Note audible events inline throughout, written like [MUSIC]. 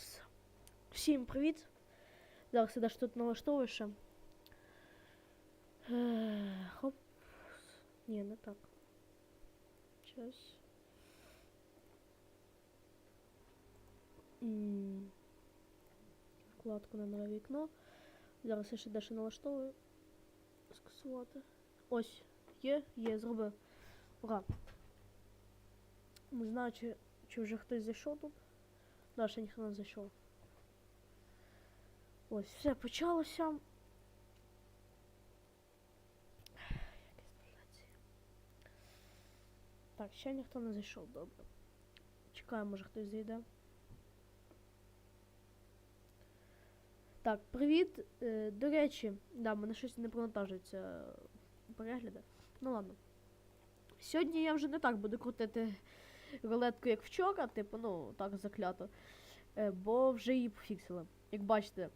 Такс. Всім привіт. Зараз я дещо тут налаштовую ще. Е, Хоп. Ні, не так. М. Вкладку на нове вікно. Зараз я ще дещо налаштовую. Скасувати. Ось. Є, є, зробив. Ура. Не знаю, чи, чи вже хтось зайшов тут. Да, ще ніхто не зайшов. Ось, все почалося. Так, ще ніхто не зайшов, добре. Чекаємо, може хтось зайде. Так, привіт. Е, до речі, да, мене щось не провантажується перегляди. Ну ладно. Сьогодні я вже не так буду крутити рулетку, як вчора, типу, ну, так заклято. Е, бо вже її пофіксили. Як бачите,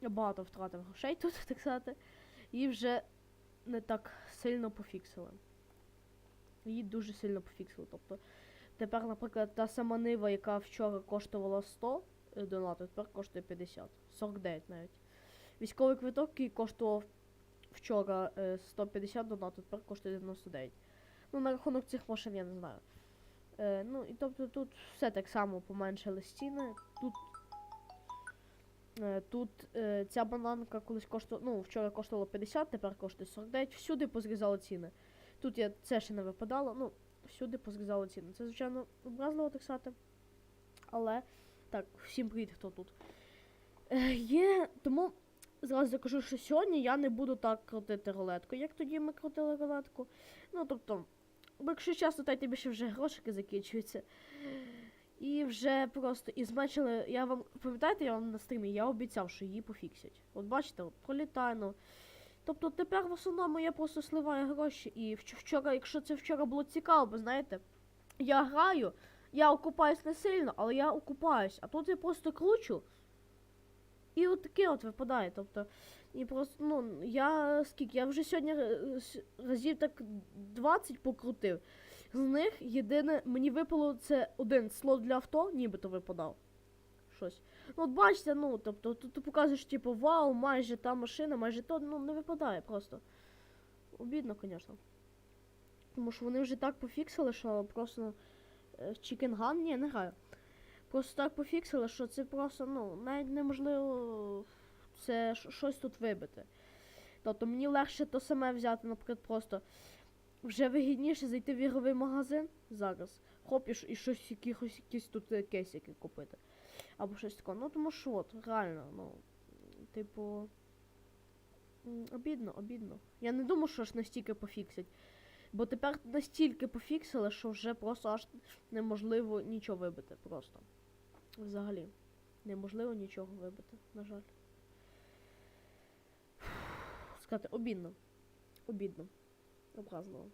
я багато втратив грошей тут, [LAUGHS] так сказати. І вже не так сильно пофіксили. Її дуже сильно пофіксили. Тобто, тепер, наприклад, та сама нива, яка вчора коштувала 100 е, донату, тепер коштує 50. 49 навіть. Військовий квиток, який коштував вчора е, 150 донату, тепер коштує 99. Ну, на рахунок цих машин я не знаю. Е, ну, і тобто тут все так само поменшили стіни. Тут, е, тут е, ця бананка колись коштувала, ну, вчора коштувала 50, тепер коштує 49. Всюди позрізали ціни. Тут я це ще не випадало, ну, всюди позрізали ціни. Це, звичайно, образливо так сказати. Але так, всім привіт, хто тут. Е, є, тому зразу закажу, що сьогодні я не буду так крутити рулетку, як тоді ми крутили рулетку. Ну, тобто, бо якщо чесно, то тобі ще вже грошики закінчуються. І вже просто і зменшили. Я вам пам'ятаєте, я вам на стрімі я обіцяв, що її пофіксять. От бачите, от пролітає. Тобто тепер в основному я просто сливаю гроші. І вчора, якщо це вчора було цікаво, бо знаєте, я граю, я окупаюсь не сильно, але я окупаюсь. А тут я просто кручу. І от таке от випадає. Тобто, і просто, ну, я скільки, я вже сьогодні е, разів так 20 покрутив. З них єдине, мені випало це один слот для авто, нібито випадав. Щось. Ну, от бачите, ну, тобто, тут ти показуєш, типу, вау, майже та машина, майже то, ну, не випадає просто. Обідно, звісно. Тому що вони вже так пофіксили, що просто е, Chicken Gun, ні, не граю. Просто так пофіксили, що це просто, ну, навіть неможливо це щось тут вибити. Тобто мені легше то саме взяти, наприклад, просто вже вигідніше зайти в ігровий магазин зараз. Хоп, і, і щось якихось якісь тут е, кейсики купити. Або щось таке. Ну тому що от, реально, ну, типу. Обідно, обідно. Я не думаю, що ж настільки пофіксять. Бо тепер настільки пофіксили, що вже просто аж неможливо нічого вибити. Просто. Взагалі. Неможливо нічого вибити, на жаль. Сказати, обідно. Обідно. Образливо.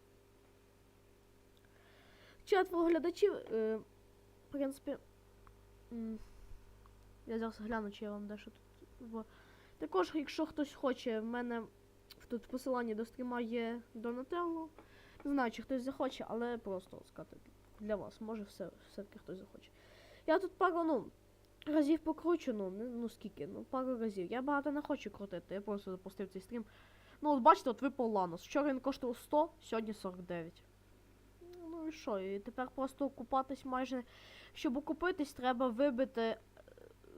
Четверо глядачів, е, в принципі. Я зараз гляну, чи я вам дещо тут. В... Також, якщо хтось хоче, в мене тут в посиланні до стріма є Донателло. Не знаю, чи хтось захоче, але просто сказати для вас. Може все, все-таки хтось захоче. Я тут пару, ну, разів покручу, ну, не- ну скільки, ну, пару разів. Я багато не хочу крутити, я просто запустив цей стрім. Ну, от бачите, от випав Ланос. Вчора він коштував 100, сьогодні 49. Ну і що? І тепер просто окупатись майже. Щоб окупитись, треба вибити. е,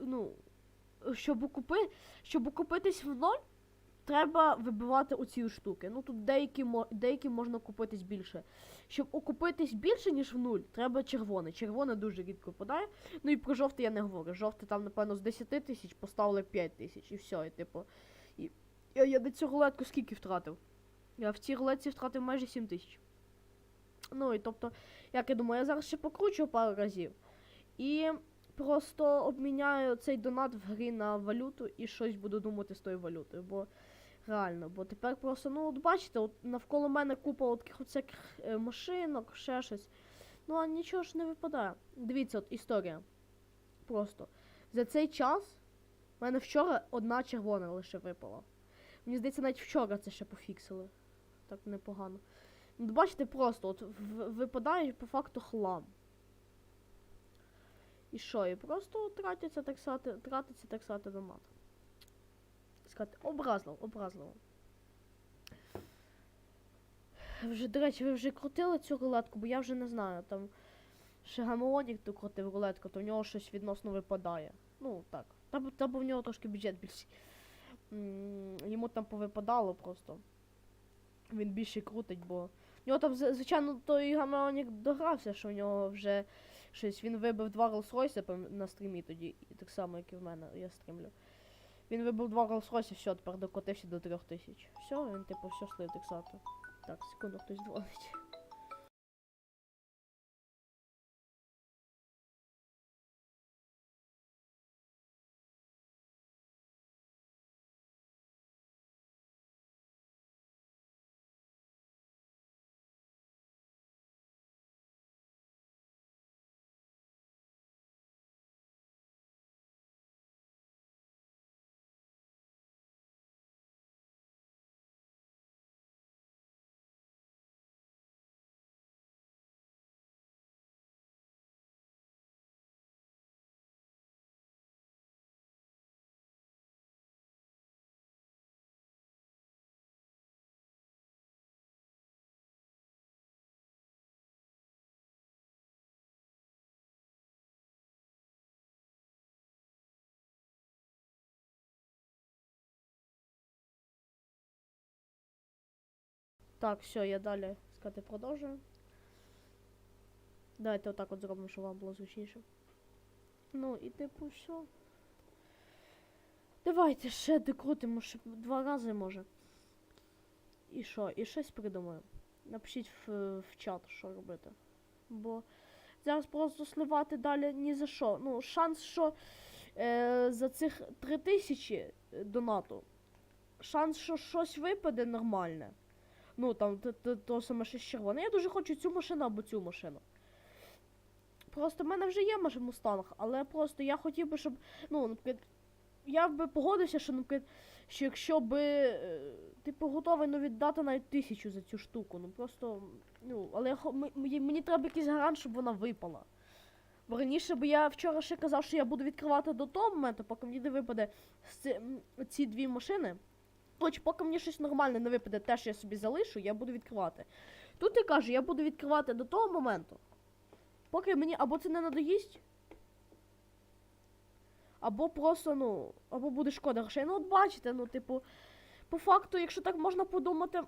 Ну. Щоб окупи... щоб окупитись в ноль, треба вибивати оці штуки. Ну тут деякі, деякі можна купитись більше. Щоб окупитись більше, ніж в нуль, треба червоне. Червоне дуже рідко випадає. Ну і про жовте я не говорю. Жовте там, напевно, з 10 тисяч поставили 5 тисяч. І все, і типу. І... Я, я на цю рулетку скільки втратив? Я в цій рулетці втратив майже 7 тисяч. Ну і тобто, як я думаю, я зараз ще покручу пару разів. І просто обміняю цей донат в грі на валюту і щось буду думати з тою валютою. Бо реально, бо тепер просто, ну от бачите, от навколо мене купа от таких от всяких е, машинок, ще щось. Ну а нічого ж не випадає. Дивіться, от історія. Просто. За цей час в мене вчора одна червона лише випала. Мені здається, навіть вчора це ще пофіксили. Так непогано. Ну, бачите, просто от випадає по факту хлам. І що? І просто тратяться так сати, тратиться так сати на. Сказати, образливо, образливо. Вже, до речі, ви вже крутили цю рулетку, бо я вже не знаю, там ще гамеонік то крутив рулетку, то в нього щось відносно випадає. Ну, так. Та, б- та бо в нього трошки бюджет більший. Йому там повипадало просто. Він більше крутить, бо. В нього там, звичайно, той гамеонік догрався, що в нього вже щось. Він вибив два Rolls-Royce на стрімі тоді, так само, як і в мене, я стрімлю. Він вибив два Rolls-Royce, все, тепер докотився до трьох тисяч. Все, він типу все слив тексати. Так, секунду, хтось дзвонить. Так, все, я далі сказати продовжую. Давайте отак от зробимо, щоб вам було зручніше. Ну, і типу, все. Давайте ще докрутимо, ще два рази може. І що? І щось придумаю. Напишіть в, в чат, що робити. Бо зараз просто сливати далі ні за що. Ну, шанс, що е, за цих 3000 донату. Шанс, що щось випаде нормальне. Ну там то, то, то саме щось червоне. Я дуже хочу цю машину або цю машину. Просто в мене вже є може мустанг, але просто я хотів би, щоб. Ну, наприклад, я б погодився, що, наприклад, що якщо би. е, Типу, готовий ну, віддати навіть тисячу за цю штуку. Ну просто. Ну, але я, мені, мені треба якийсь гарант, щоб вона випала. Бо раніше бо я вчора ще казав, що я буду відкривати до того моменту, поки мені не випаде ці, ці дві машини. Хоч поки мені щось нормальне не випаде, те, що я собі залишу, я буду відкривати. Тут я кажу, я буду відкривати до того моменту, поки мені або це не надоїсть, або просто, ну, або буде шкода грошей. Ну, от бачите, ну, типу, по факту, якщо так можна подумати,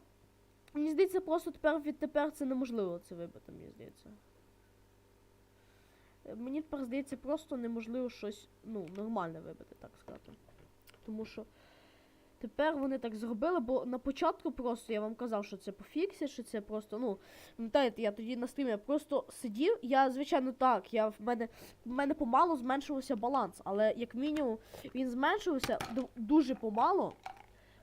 мені здається, просто тепер відтепер це неможливо це вибити, мені здається. Мені тепер здається, просто неможливо щось, ну, нормальне вибити, так сказати. Тому що. Тепер вони так зробили, бо на початку просто я вам казав, що це пофіксять, що це просто, ну, пам'ятаєте, я тоді на стрімі просто сидів. Я, звичайно, так, я в мене в мене помалу зменшувався баланс, але як мінімум він зменшувався дуже помало.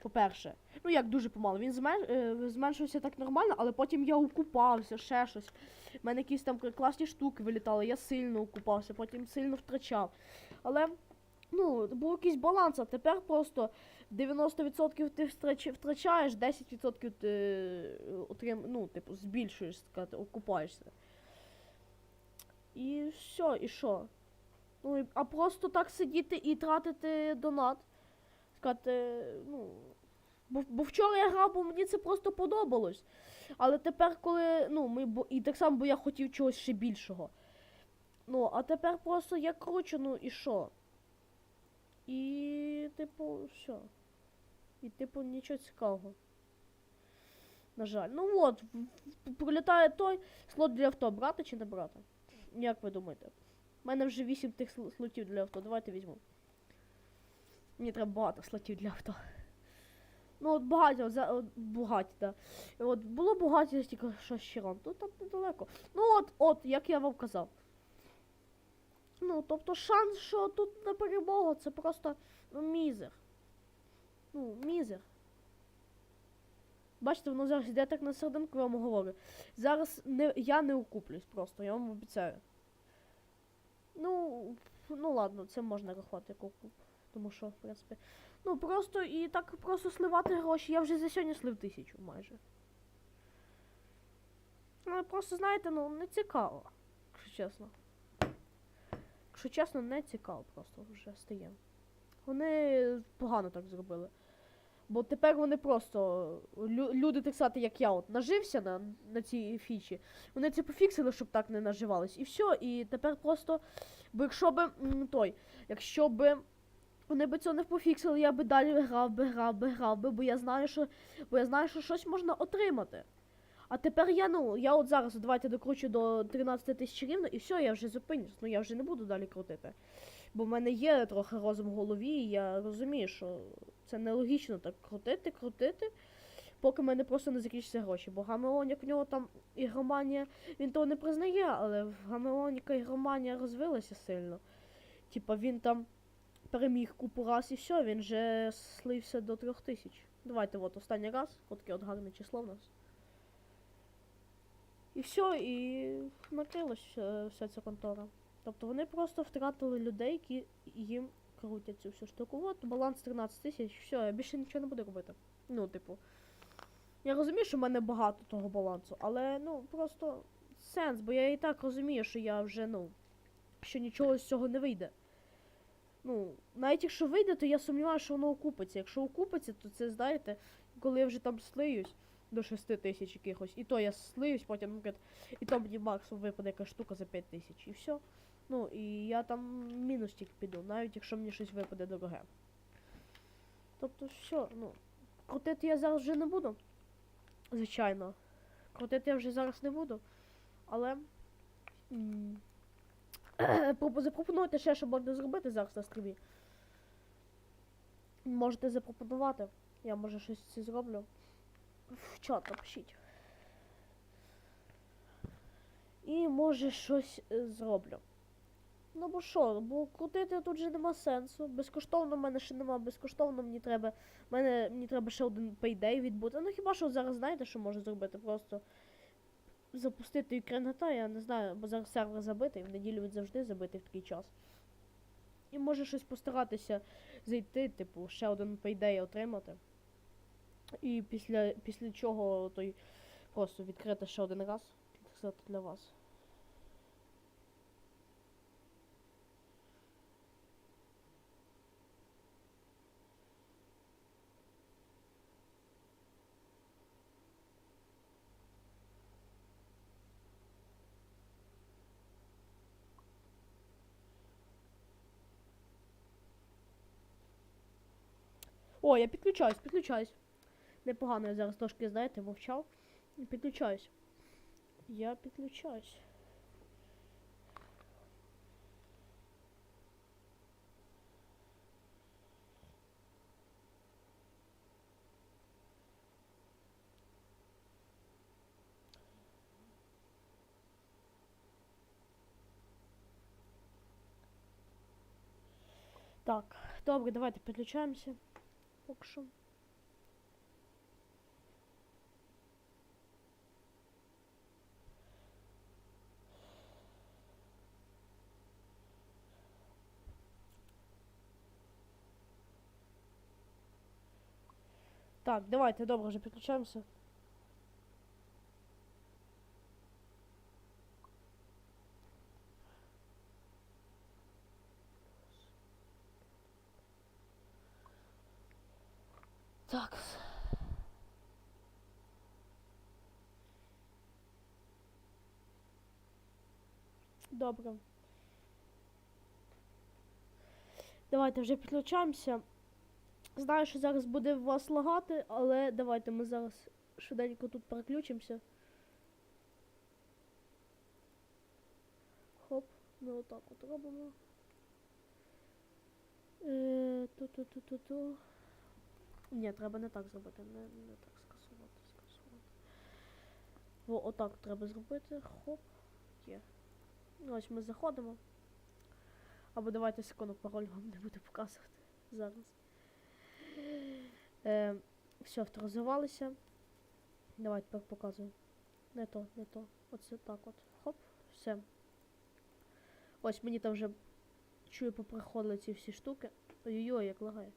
По-перше, ну як дуже помало, він е, зменшився так нормально, але потім я окупався, ще щось. У мене якісь там класні штуки вилітали, я сильно окупався, потім сильно втрачав. Але ну, був якийсь баланс, а тепер просто 90% ти втрач, втрачаєш, 10% ти е, отрим, ну, типу, збільшуєш, сказати, окупаєшся. І все, і що? Ну, і- а просто так сидіти і тратити донат. Сказати, ну. Бо, бо вчора я грав, бо мені це просто подобалось. Але тепер, коли. Ну, ми, бо, і так само, бо я хотів чогось ще більшого. Ну, а тепер просто я кручу, ну і що? І, типу, все. І, типу, нічого цікавого. На жаль. Ну от, прилітає той слот для авто. Брати чи не брати? Як ви думаєте? У мене вже 8 тих слотів для авто. Давайте візьму. Мені треба багато слотів для авто. Ну от багаті, от, от багаті, да. От було багаті, тільки що рано. Тут там недалеко. Ну от, от, як я вам казав. Ну, тобто шанс, що тут на перемогу, це просто ну, мізер. Ну, мізер. Бачите, воно зараз йде так на серединку, я вам говорю. Зараз не, я не окуплюсь просто, я вам обіцяю. Ну, ну ладно, це можна рахувати як окуп. Тому що, в принципі. Ну просто і так просто сливати гроші. Я вже за сьогодні слив тисячу майже. Ну, просто, знаєте, ну, не цікаво, якщо чесно. Якщо чесно, не цікаво просто вже стає. Вони погано так зробили. Бо тепер вони просто лю- люди, так сказати, як я, от нажився на, на цій фічі. Вони це пофіксили, щоб так не наживались. І все. І тепер просто. Бо якщо би той, якщо би вони би цього не пофіксили, я би далі грав би, грав би, грав би, бо я знаю, що. Бо я знаю, що щось можна отримати. А тепер я, ну, я от зараз давайте докручу до 13 тисяч рівно, і все, я вже зупинюсь. Ну я вже не буду далі крутити. Бо в мене є трохи розум в голові, і я розумію, що це нелогічно так крутити, крутити, поки в мене просто не закінчаться гроші. Бо Гамелонік в нього там ігроманія, він того не признає, але в Гамелоніка ігроманія розвилася сильно. Типа він там переміг купу раз і все, він вже слився до трьох тисяч. Давайте от останній раз, от таке от гарне число в нас. І все, і накрилась вся, вся ця контора. Тобто вони просто втратили людей, які їм крутять цю всю штуку. От баланс 13 тисяч, все, я більше нічого не буду робити. Ну, типу. Я розумію, що в мене багато того балансу, але ну просто сенс, бо я і так розумію, що я вже, ну, що нічого з цього не вийде. Ну, навіть якщо вийде, то я сумніваюся, що воно окупиться. Якщо окупиться, то це, знаєте, коли я вже там слиюсь до 6 тисяч якихось, і то я слиюсь, потім, наприклад, і то мені максимум випаде якась штука за 5 тисяч, і все. Ну, і я там мінус тільки піду, навіть якщо мені щось випаде дороге. Тобто, все, ну, крутити я зараз вже не буду. Звичайно. Крутити я вже зараз не буду. Але. [CLEARS THROAT] Запропонуйте ще, що можна зробити зараз на стрімі. Можете запропонувати. Я може щось зроблю. В чат напишіть. І може щось е, зроблю. Ну бо що, бо крутити тут же нема сенсу. Безкоштовно в мене ще нема, безкоштовно мені треба. Мене мені треба ще один пейдей відбути. Ну хіба що зараз знаєте, що можу зробити? Просто запустити Ukraine я не знаю, бо зараз сервер забитий, в неділю він завжди забитий в такий час. І може щось постаратися зайти, типу, ще один пейдей отримати. І після, після чого той просто відкрити ще один раз, так сказати, для вас. О, я підключаюсь, підключаюсь. Непогано я зараз трошки, знаєте, мовчав. Підключаюсь. Я підключаюсь. Так, добре, давайте підключаємося. Поки що. Так, давайте, добре, вже підключаємося. Так. Добре. Давайте вже підключаємося. Знаю, що зараз буде вас лагати, але давайте ми зараз швиденько тут переключимося. Хоп, ми отак от робимо. Е, Ту-ту-ту-ту-ту. Ні, треба не так зробити, не, не так скасувати, скасувати. Во, отак треба зробити. Хоп. Є. Ну, ось ми заходимо. Або давайте секунду пароль вам не буду показувати зараз. Е, все, авторизувалися. Давайте показую. Не то, не то. Оце так от. Хоп, все. Ось мені там вже чую, поприходили ці всі штуки. Ой-ой-ой, як лагає.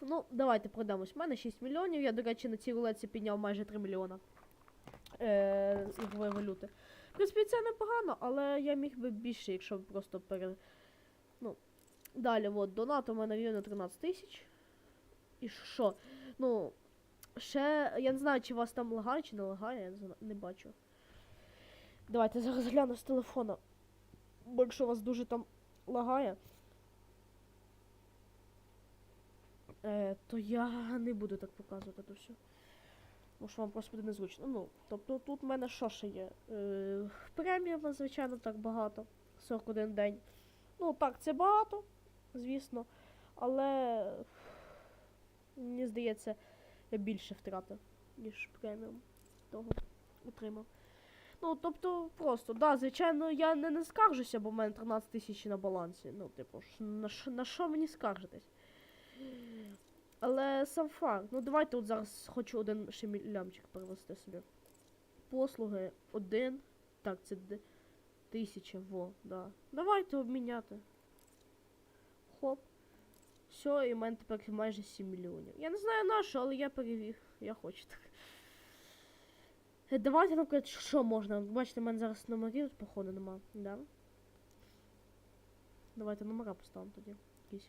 Ну, давайте пройдемось. У мене 6 мільйонів. Я, до речі, на цій рулетці підняв майже 3 мільйона. е, ігрової валюти. В принципі, це непогано, але я міг би більше, якщо б просто пере. Далі, от, донат у мене рівно 13 тисяч. І що? Ну, ще. Я не знаю, чи вас там лагає, чи не лагає, я не, зна- не бачу. Давайте зараз гляну з телефона. Бо якщо вас дуже там лагає. Е, то я не буду так показувати то все. Що вам просто буде незручно. Ну, тобто тут в мене що ще є? Е, премія, звичайно, так багато. 41 день. Ну, так, це багато, звісно. Але мені здається, я більше втратив, ніж преміум того отримав. Ну, тобто, просто, да, звичайно, я не, не скаржуся, бо в мене 13 тисяч на балансі. Ну, типу, на, на що мені скаржитись? Але сам факт. Ну давайте от зараз хочу один ще лямчик перевести собі. Послуги один. Так, це тисяча, во, да. Давайте обміняти. Хоп. Все, і в мене тепер майже 7 мільйонів. Я не знаю на що, але я перевів. Я хочу так. Давайте, наприклад, що можна. Бачите, в мене зараз номерів, походу, нема. Да? Давайте номера поставимо тоді. Якісь.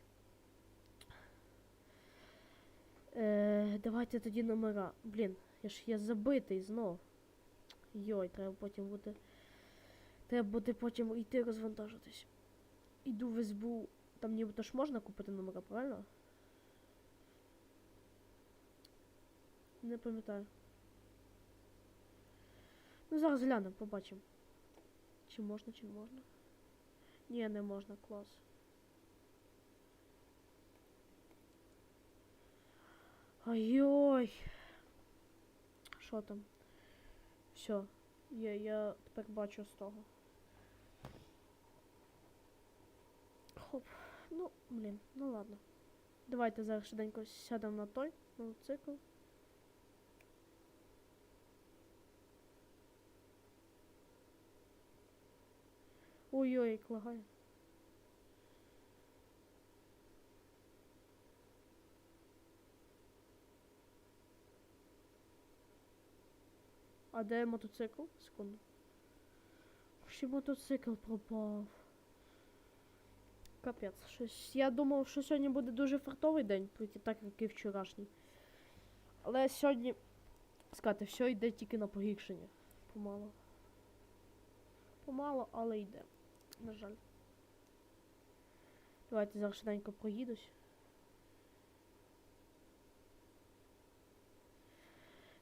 Е, давайте тоді номера. Блін, я ж я забитий знов. Йой, треба потім буде. Треба буде потім йти розвантажитись. Іду в СБУ. Там нібито ж можна купити номера, правильно? Не пам'ятаю. Ну зараз глянемо, побачимо. Чи можна, чи не можна. Ні, не можна, клас. Ой-ой. Що там? Все. Я, я тепер бачу з того. Хоп. Ну, блін, ну ладно. Давайте зараз швиденько сядемо на той, на цикл. Ой-ой, як лагає. А де мотоцикл? Секунду. Ще мотоцикл пропав. Капець, щось. Я думав, що сьогодні буде дуже фартовий день, так, як і вчорашній. Але сьогодні, сказати, все йде тільки на погіршення. Помало. Помало, але йде. На жаль. Давайте зараз швиденько проїдусь.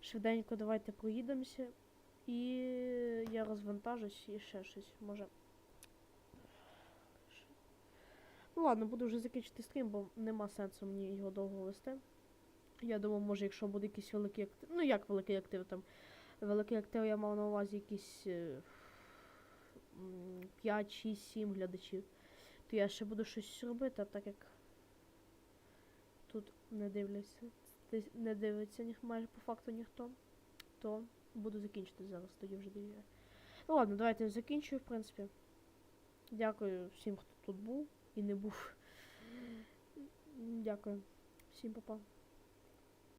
Швиденько давайте проїдемося. І я розвантажусь і ще щось. Може. Ну ладно, буду вже закінчити стрім, бо нема сенсу мені його довго вести. Я думав, може, якщо буде якийсь великий актив. Ну як великий актив там. Великий актив я мав на увазі якісь е, 5, 6, 7 глядачів. То я ще буду щось робити, а так як тут не дивляться. Не дивиться ніх майже по факту ніхто, то буду закінчити зараз, тоді вже довіряю. Ну ладно, давайте закінчую, в принципі. Дякую всім, хто тут був і не був. Дякую. Всім па-па.